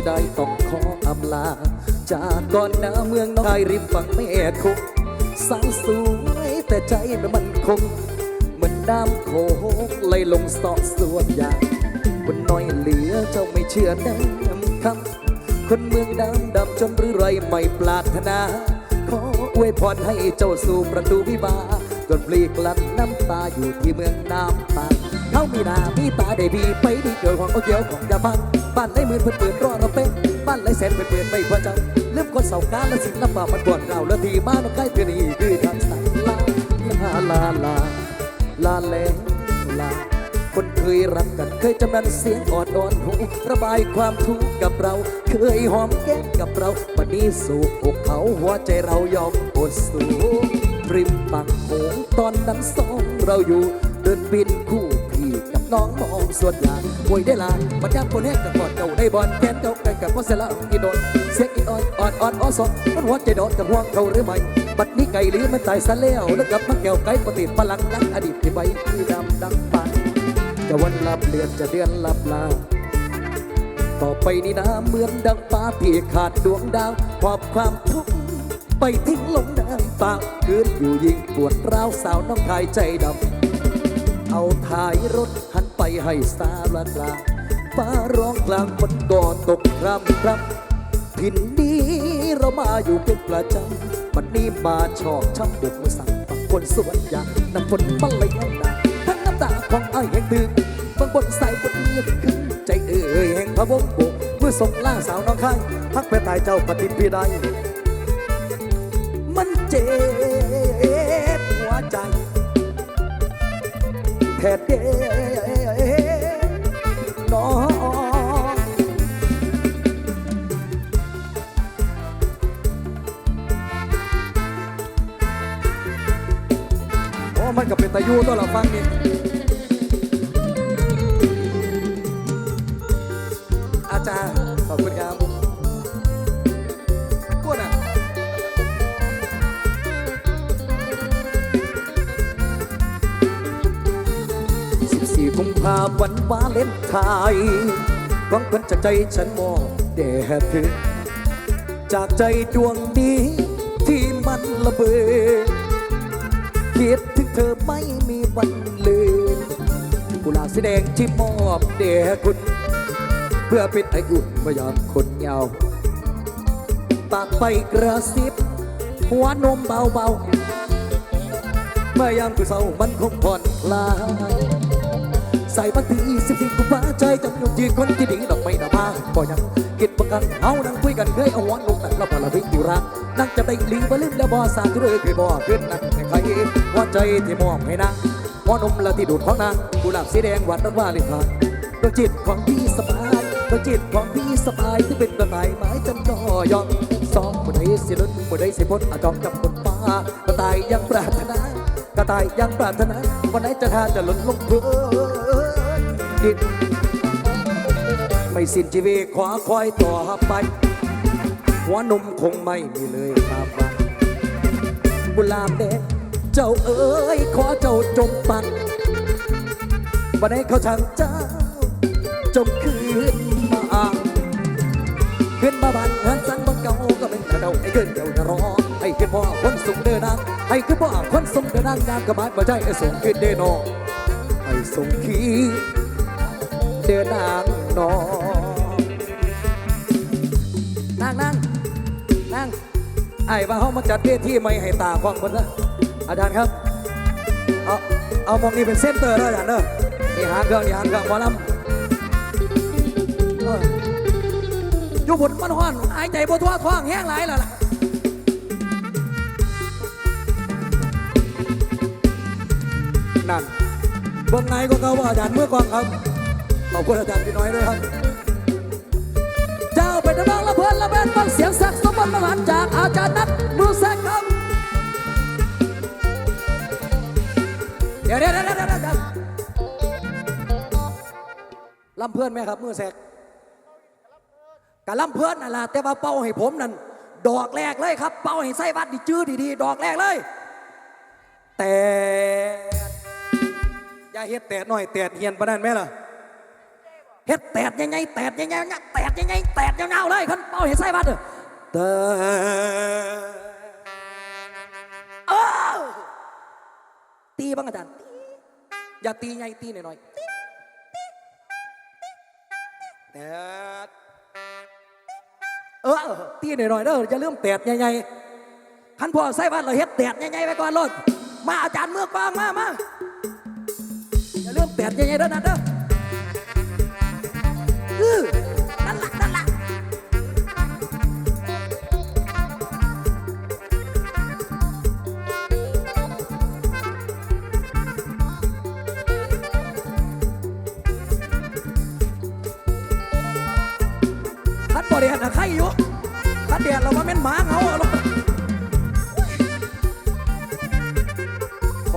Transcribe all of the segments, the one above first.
คนน้องคายถึงเสียดายต้องขออำลา จากก่อนหน้าเมืองน้องคายริมฝั่งแม่คงสาวสวยแต่ใจไม่มันคง เหมือนน้ำโขงไหลลงสอบส่วนใหญ่คนน้อยเหลือเจ้าไม่เชื่อแน่คำคนเมืองดำดำจนหรือไรไม่ปรารถนา ขออวยพรให้เจ้าสู่ประตูวิบาจนปลีกลันน้ำตาอยู่ที่เมืองน้ำตาามีหน้ามีตาได้ดีไปดีเกิดของเอาเกี่ยวของยาฟังบ้านไหมือเปิดเปิดรอเราเป็นบ้านไหนแสนเปิดเปิดไม่พอใจลืมคนเสาการและสิ่งลำบามันปวดเราและทีบ้านเราใกล้เพื่อนี่คือทางสายลาลาลาลาลาแลลาคนเคยรักกันเคยจำนันเสียงอ่อนอ่อนหูระบายความทุกข์กับเรา เคยหอมแก้มกับเราวันนี้สู่อกเขาหัวใจเรายอมอดสูริมปังโขงตอนนั้นสองเราอยู่ เดินบินคู่ พี่กับน้องมองส่วนยางป่วยได้ลาบัดยามคนแห้งกับกอดเก่าได้บอลแขนเก่ากันกับพ่อเสละอีโดนเสียงอีออนอ่อนอ่อนอ้อสดมันหัวใจโดดกับห่วงเขาหรือไม่บัดนี้ไก่หรือมันตายซะแล้วแล้วกับมาแก้วไก่ปฏิพลังยังอดีตที่ใบที่ดำดังปานจะวันลับเดือนจะเดือนลับลาต่อไปนี้นะเหมือนดังฟ้าที่ขาดดวงดาวหอบความทุกข์ไปทิ้งลงได้ปากคืนอยู่ยิ่งปวดร้าวสาวน้องคายใจดำ เอาท้ายรถหันไปให้สาลาลางฟ้าร้องกลางฝนก็ตกครำครำผินนี้เรามาอยู่เป็นประจำวันนี้มาชอบช้ำบุกมาสั่งฝั่งคนสวนยางน้ำฝนมันไหลเอาหนาทั้งน้ำตาของไอ้แห่งดึงบางบนสายฝนเงียบขึ้นใจเอ่ยแห่งพระวงศ์บุกเมื่อส่งล่าสาวน้องข้างพักไปตายเจ้าปฏิทินใดมันเจ็บหัวใจ แท้เด้น้องโอ้มันก็เป็นตายูตัวเราฟังนี่อาจารย์ขอบคุณครับ ภาพันวาเลนไทน์หวังเพิ่นจากใจฉันมอบแด่เธอจากใจดวงนี้ที่มันระเบิดคิดถึงเธอไม่มีวันลืมกุหลาบสีแดงที่มอบแด่คุณ เพื่อเป็นไออุ่นเมื่อยามคนเหงาปากไปกระซิบ หัวนมเบาๆเมื่อยามคือเศร้ามันคงผ่อนคลาย ใส่บัตรที่สิบสี่กุมภาใจจำยงยืนคนที่ดีดอกไม้หน้าผาบ่ยังกิดประกันเอานั่งคุยกันเคยเอาหวานลงแต่เราพลวิกอยู่รักนั่งจะได้ลีบ่ลืมแล้วบ่สาธุเลยเคยบ่ขึ้นนั่งให้ใครว่าใจที่มอบให้นางหัวนมละที่ดูดของนางกุหลาบสีแดงหวานรักว่าลิพาดวงจิตของพี่สบายดวงจิตของพี่สบายที่เป็นกระต่ายไม้จำก็ยอมสองมือใดสิลุ้นมือใดสิพ้นอาจองจับคนฟ้ากระต่ายยังปรารถนากระต่ายยังปรารถนาวันไหนจะทานจะหล่นลงพื้น ดิน ไม่สิ้นชีวิตขวาคอยต่อไป หัวนมคงไม่มีเลยครับวันบุลาบแดเจ้าเอ๋ยขอเจ้าจงปังวันไหนเขาช่างเจ้า จงคืนมาขึ้นมาบ้านงานสังบังเก่าก็เป็นแต่เดาไอ้เกินเดียวจะรอให้ขึ้นพ่อคนส่งเดินนางให้ขึ้นพ่อคนส่งเดินนางงานกระบาดมาใจไอ้ส่งขึ้นเดนอให้ส่งขี เดินนางนอนั่งนั่งนั่งไอ้ว่าเขามาจัดเวทีไม่ให้ตาฟังคนนะอาจารย์ครับ เอาเอามองนี้เป็นเส้นเตอร์แล้วอาจารย์เนอะนี่หางเครื่องนี่หางเครื่องหมอลำเอออยู่บนมันห้อนหายใจบ่ทั่วท้องแห้งหลแล้วล่ะนั่นเบื้องไงก็เขาว่าอาจารย์เมื่อก่อนครับ ขอบคุณอาจารย์พี่น้อยด้วยครับ เจ้าเป็นนักร้องละเพลินละเบนฟังเสียงแซกโซโฟนมาหานจากอาจารย์นัทดูแซกครับ เดี๋ยวเดี๋ยวเดี๋ยวเดี๋ยวลำเพื่อนไหมครับมือแซกกะลำเพื่อนนั่นล่ะแต่ว่าเป้าให้ผมนั่นดอกแรกเลยครับ เป้าให้ไส้วัดดีจื้อดีๆดอกแรกเลย แต่อย่าเฮ็ดแต่หน่อยแต่เฮียนปานนั้นไหมล่ะ เฮ็ดแตดยังไงแตดยังไงนี่ยแตดยังไงแตดยาวๆเลยคันเป่าเห็ดไส้บัดเด้อแต่เออตีบ้างอาจารย์ตีอย่าตีไงตีหน่อยแต่เออตีหน่อยๆเด้ออย่าลืมแตดใหญ่ๆคันพ่อไส้บัดเราเฮ็ดแตดใหญ่ๆไปก่อนรถมาอาจารย์เมื่อกวางมามาอย่าลืมแตดใหญ่ๆเด้อนะเด้อ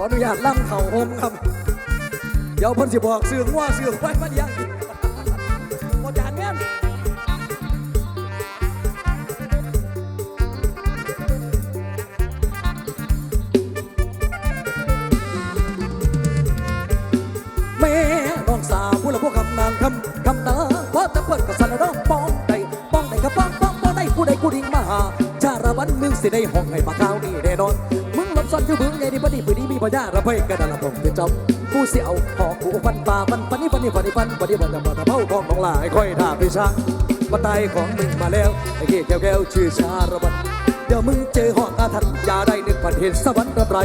ออนุญาตล่ำเข่าโฮมครับ เดี๋ยวพ่นสิบอกเสื่องว่าเสื่องไว้มันยังบ่จานแม่นแม่น้องสาวผู้ละพวกคำนางคำคำนางเพราะแต่เปิดกับสันร้องป้องใดป้องใดกับป้องป้องป้องใดผู้ใดผู้ดิ่งมาหาชาละวันมึงสิได้ห้องให้มาข้าวนี่แน่นอน ซ้อนอยู่บึงไงนี่ปนีปืนนี้มีปัญญาระเบิดกระดานละเป็นเจ้ากูเสี่ยวหอกกูฟันป่าฟันฟันนี่ฟันนี่ฟันนี่ฟันฟันนี่ฟันจะมาตะเผาของน้องหลายค่อยท่าพิชาบันไดของมึงมาแล้วไอ้เกี้ยวแก้วชื่อชาละวันเดี๋ยวมึงเจอหองอาถรรพ์ยาได้นึกฝันเห็นสวรรค์รับไร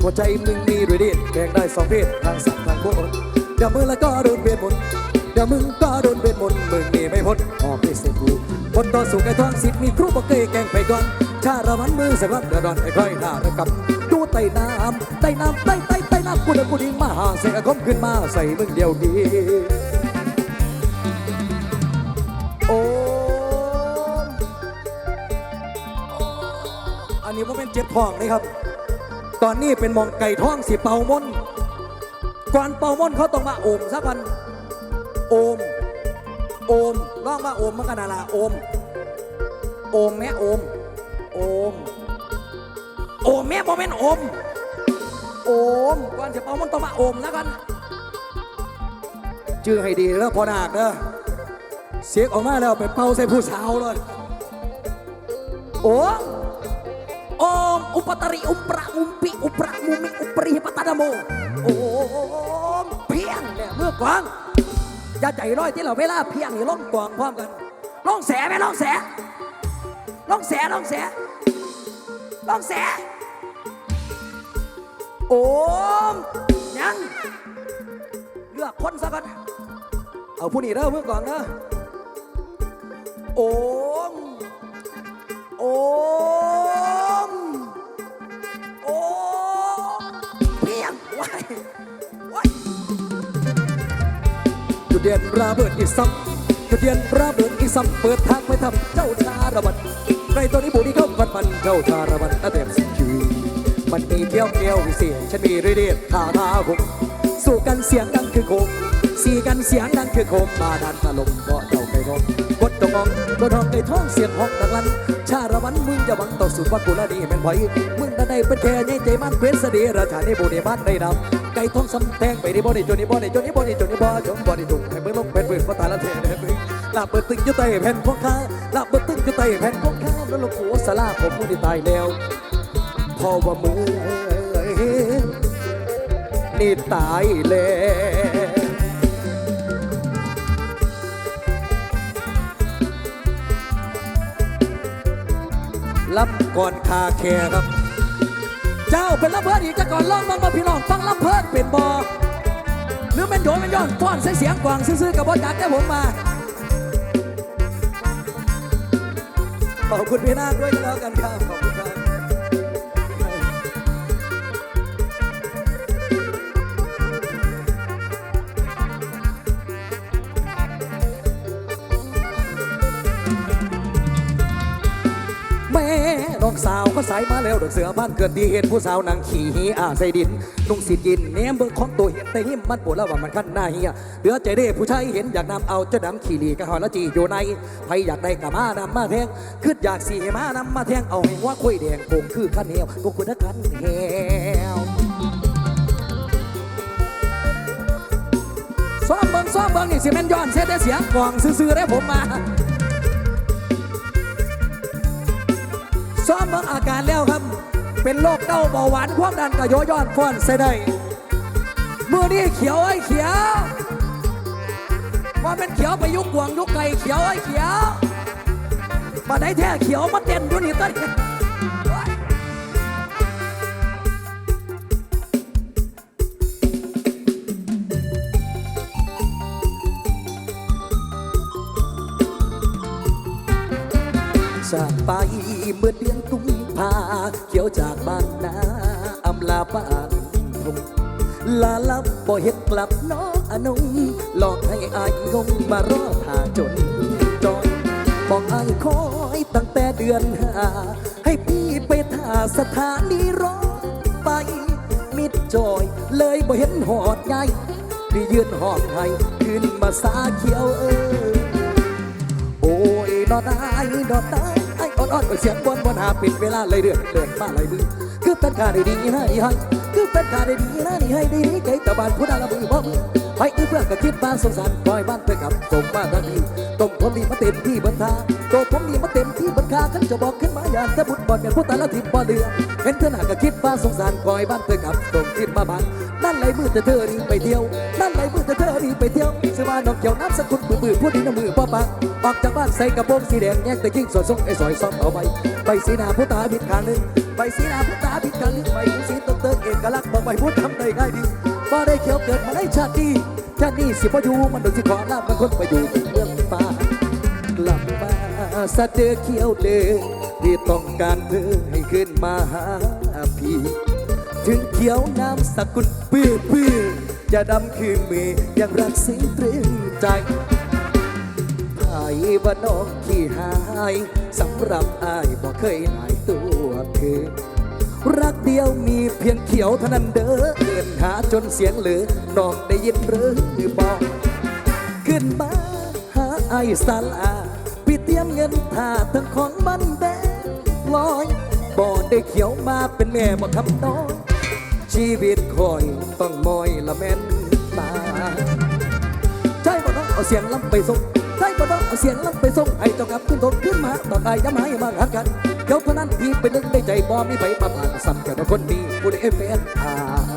หัวใจมึงมีด้วยเดชแบ่งได้สองเพศทางสัตว์ทางโคตรเดี๋ยวมึงแล้วก็โดนเวทมนต์เดี๋ยวมึงก็โดนเวทมนต์มึงนี่ไม่พ้นออกไปเสียกูคนต่อสู้ไอ้ท้องสิทธิ์มีครูบอกเกยแกงไปก่อนชาละวันมือสวันเดือดอนไอ้ค่อยหน้าระกับ ต่น้ำไต่น้ำไต่ไต่ไต่น้ำกูเดินกูดิ่งมาหาเสียคมขึ้นมาใส่มึงเดียวดีโอ้มอันนี้ว่าเป็นเจ็บท้องเลยครับ ตอนนี้เป็นมองไก่ท้องสีเป่ามนต์ก่อนเป่ามนต์เขาต้องมาโอมสักวันโอม โอมร้องมาโอมมันกันาละโอม โอมแม่โอม โอมโอม แม่โมเมนโอม โอมก่อนจะเป่ามนต์ต้องมาโอมแล้วกันชื่อให้ดีแล้วพอนาคเด้อเสียงออกมาแล้วไปเป่าใส่ผู้สาวเลยโอมโอมอุปตริอุปราอุมปิอุปรามุมิอุปริหิปตานาโมโอมเพียงเนี่ยเมื่อกวางอย่าใจร้อยที่เราเวลาเพียงนี่ล่องกวางพร้อมกันล่องแสไหมล่องแสล่องแสล่องแสล่องแส โอมยังเลือกคนซะก่อนเอาผู้นี้เด้อเมื่อก่อนเด้อโอมโอมโอมเพียงไว้ไว้จุดเด่นระเบิดอีกซ้ำจุดเด่นระเบิดอีกซ้ำเปิดทางไปทำเจ้าชาระบันในตัวนี้บุรีเข้าฟันฟันเจ้าชาระบันตั้งแต่สิบชื่อ มันมีเกี้ยวเกี้ยววิเศษฉันมีฤทธิ์เดท่าทาคงสู้กันเสียงดังคือคมสีกันเสียงดังคือคมมาดันถล่มเพราะเจ้าไก่ทองกดตรงองกดทองไก่ทองเสียงหอกดังลั่นชาระวันมึงจะหวังต่อสุดว่ากูละนี่แม่นไผมึงนั่ได้เป็นแค่ใหญ่ใจมันเว้นเสดีราชาในบุรีบ้านในดำไก่ทองสำแทงไปในบ่อในจนในบ่อในจนในบ่อในจนในบ่อจนบ่อในจุงให้เบิ่งลงเป็นปืนเพราะตายละเทเด้อมึงลาบเปิดตึงอยู่ใต้แผ่นของข้าลาบเปิดตึงอยู่ใต้แผ่นของข้าแล้วลูกโขสลาผมมึงได้ตายแล้ว เพอว่ามึงนี่ตายแล้วรับก่อนคาแคร์ครับ เจ้าเป็นลำเพิดอีกจะก่อนร้องบ้างบ่พี่น้องฟังลำเพิดเป็นบอหรือเป็นโยนเป็นย้อนฟ้อนใส่เสียงกวางซื่อๆกับบอจักแต่ผมมาขอบคุณพี่นาด้วยก็แล้วกันครับขอบคุณครับ สาวก็สายมาแล้วดอกเสือบ้านเกิดดีเห็นผู้สาวนางขี่หีอาใส่ดินนุ่งสีกินเนมเบิ่งของตัวเห็นแต่หิมมันปวดแล้วว่ามันขั้นหน้าเฮียเหลือใจเด้ผู้ชายเห็นอยากนำเอาเจะดำขี่ลีกะหอละจีอยู่ในใครอยากได้กะมานำมาแทงคืดอยากสีมานำมาแทงเอาให้ว่าคุยแดงโกงคือขั้นเหวก็คุณนักขันเหวซ้อมเบิ่งซ้อมเบิ้งนี่สิแม่นย้อนเสียแต่เสียงกลองซื่อๆได้ผมมา ซ้อมเบิ่งอาการแล้วครับ เป็นโรคเก้าเบาหวานความดันกระโยย้อนฟ้อนใส่ได้มือนี่เขียวไอ้เขียวว่าเป็นเขียวไปยุกกวางยุกไก่เขียวไอ้เขียวมาได้แท้เขียวมาเต้นอยู่นี่ต้น จากไปเมื่อเดือนกุมภาเขียวจากบ้านนาอำลาบ้านทงลาลับบ่เห็นกลับน้องอนงหลอกให้อายงงมารอท่าจนจอยบอกอายคอยตั้งแต่เดือนห้าให้พี่ไปท่าสถานีรถไป มิดจอยเลยบ่เห็นหอดใหญ่พี่ยืนหองให้ขึ้นมาสาเขียวเออโอ้ยนอนตายนอนตาย อ้อ่อนอ่อนเสียงบนบนหาปิดเวลาเลยเดือดเดือดมาเลยมือคือเป็นการได้ดีนะนี่ให้คือเป็นการได้ดีนะนี่ให้ดีใจตะบานผู้ดาละมือบ่มือไปอื้อเพื่อนก็คิดบ้านสงสารคอยบ้านเพื่อกับส่งมาทันทีต้มผมมีมาเต็มที่บนทาตัวผมมีมาเต็มที่ คาขันจะบอกขึ้นมาอย่างจะบุญบอลเนี่ยผู้แต่ละทีมบ่เดือเห็นเธอหน้าก็คิดบ้าสงสารคอยบ้านเพื่อกับส่งคิดมาบ้านนั่นเลยมือแต่เธอนี่ไปเที่ยวนั่นเลยมือแต่เธอนี่ไปเที่ยวสว่าน้องเกี่ยวน้ำสกุลมือมือพูดดีน้ำมือป้าปังออกจากบ้านใส่กระโปรงสีแดงแยกแต่ยิ่งสอดส่งไอ้สอยซ่อมเอาไปไปสีหน้าผู้ตาผิดขางหนึ่งไปสีหน้าผู้ตาผิดขางหนึ่งไปหูสีตกเติร์เอกลักษณ์บอกไปพูดทำได้ง่ายดีบ่ได้เขียวเกิดมาได้ชาติดีชาตินี้สิพออยู่มันโดนที่ขอลาบมันคนไปอยู่เรื่องฟ้ากลับมา สะเจอเขียวเดินที่ต้องการเธอให้ขึ้นมาหาพี่ ถึงเขียวน้ำสกุลปื้อปื้อจะดำคือมือยังรักสิ่งตรึงใจไอ้ว่าน้องขี้หายสำหรับอายบ่เคยหายตัวเธอรักเดียวมีเพียงเขียวเท่านั้นเด้อเดินหาจนเสียงเหลือน้องได้ยินหรือบอกขึ้นมาหาไอ้สาลา เตรียมเงินท่าทั้งของมันแบงลอยบ่ได้เขียวมาเป็นแม่บ่คำน้อยชีวิตคอยต้องมอยละแม่นตาใช่บ่ต้องเอาเสียงล้ำไปส่งใช่บ่ต้องเอาเสียงล้ำไปส่งให้เจ้ากลับขึ้นทนขึ้นมาต่อไปย้ำให้มาหักกันเดี๋ยวเท่านั้นที่เป็นนึกในใจบ่มีไปประมาณซ้ำแค่ว่าคนนี้ผู้ได้เอฟเอสอา